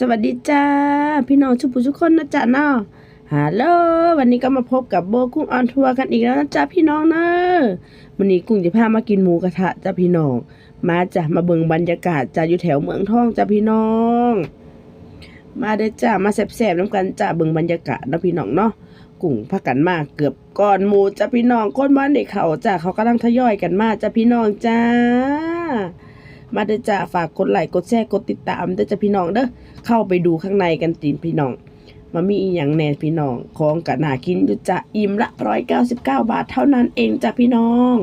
สวัสดีจ้า พี่น้องทุกผู้ทุกคนนะจ๊ะเนาะฮัลโหลวันนี้ก็มาพบกับโบกุ้งออนทัวร์กันอีกแล้วนะจ๊ะพี่น้องเนอะวันนี้กุ้งจะพามากินหมูกระทะจ้ะพี่น้อง มาจ้ะมาเบิ่งบรรยากาศจ้ะอยู่แถวเมืองทองจ้ะพี่น้อง มาเด้อจ้ามาแซ่บๆน้ำกันจ้ะเบิ่งบรรยากาศนะพี่น้องเนาะกุ้งพักกันมากเกือบก่อนหมูจ้ะพี่น้องก้นบ้านเด็กเขาจ้ะเขากำลังทยอยกันมาจ้ะพี่น้องจ้า มาเด้อจ้าฝากกดไลค์กดแชร์กดติดตามเด้อจ้ะพี่น้องเด้อเข้าไปดูข้างในกันจีพี่น้องมามีอีหยังแน่พี่น้องของกะนากินอยู่จ้ะอิ่มละ199บเก้าบาทเท่านั้นเองจ้ะพี่น้อง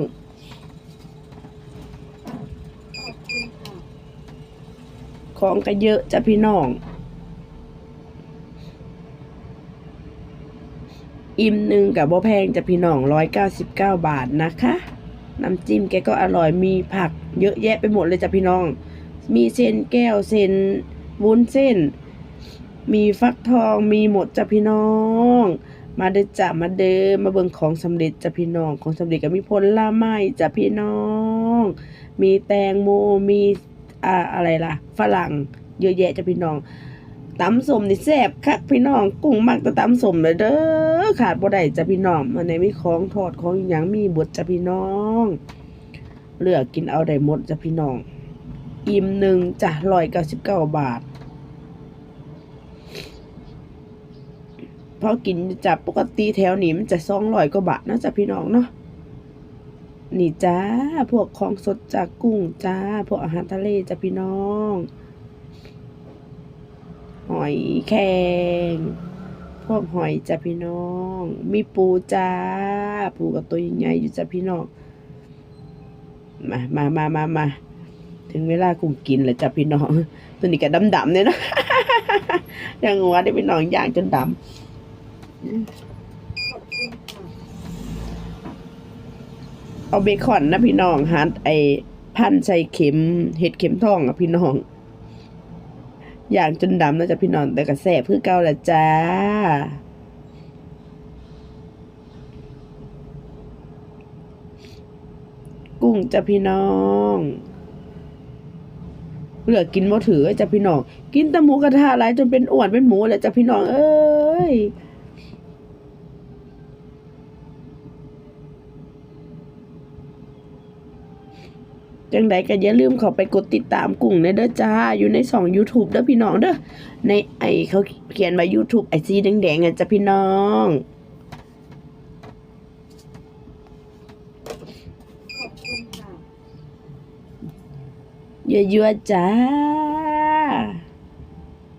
ของก็เยอะจ้ะพี่น้อง อิ่มหนึ่งกับบ่แพงจ้ะพี่น้อง199บาทนะคะ น้ำจิ้มแกก็อร่อยมีผักเยอะแยะไปหมดเลยจ้ะพี่น้อง มีเส้นแก้วเส้นวุ้นเส้น มีฟักทองมีหมดจ้ะพี่น้อง มาเด้อจ้ะมาเด้อมาเบิ่งของสำเร็จจ้ะพี่น้องของสำเร็จก็มีผลไม้จ้ะพี่น้อง มีแตงโมมีอ่าอะไรล่ะ ฝรั่งเยอะแยะจ้ะพี่น้อง ตำสมนี่แซ่บคักพี่น้องกุ้งมักแต่ตำสมเลยเด้อขาดบ่ได้จ้ะพี่น้องมันไหนมีของทอดของอย่างมีบดจ้ะพี่น้อง เลือกกินเอาได้หมดจ้ะพี่น้อง อิ่มหนึ่งจ้ะร้อยเก้าสิบเก้าบาทพอกินจากปกติแถวนี้มันจะสองร้อยกว่าบาทนะจ้ะพี่น้องเนาะนี่จ้าพวกของสดจากกุ้งจ้าพวกอาหารทะเลจ้ะพี่น้อง หอยแครงพวกหอยจ้ะพี่น้อง มีปูจ้า ปูกับตัวใหญ่อยู่จ้ะพี่น้อง มามามามามาถึงเวลากุ้งกินแล้วจ้ะพี่น้อง ตัวนี้ก็ดำๆเนี่ยนะยังงัวได้พี่น้องย่างจนดำเอาเบคอนนะพี่น้องหาไอพันใส่เข็มเห็ดเข็มทองอะพี่น้อง อย่างจนดำนะจ๊ะพี่น้องแต่กระแสบเพื่อเก่าละจ้ากุ้งจ้ะพี่น้องเหลือกินบ่ถือจ้ะพี่น้อง กินตะหมูกระทะหลายจนเป็นอ้วนเป็นหมูเละจ้ะพี่น้อง เอ้ย จังใดก็อย่าลืมเข้าไปกดติดตามกลุ่มในเด้อจ้า อยู่ในสอง YouTube เด้อพี่น้องเด้อ ในไอเขาเขียนไว้ YouTube ไอซีแดงๆอะจ้ะพี่น้องเยอะๆจ้า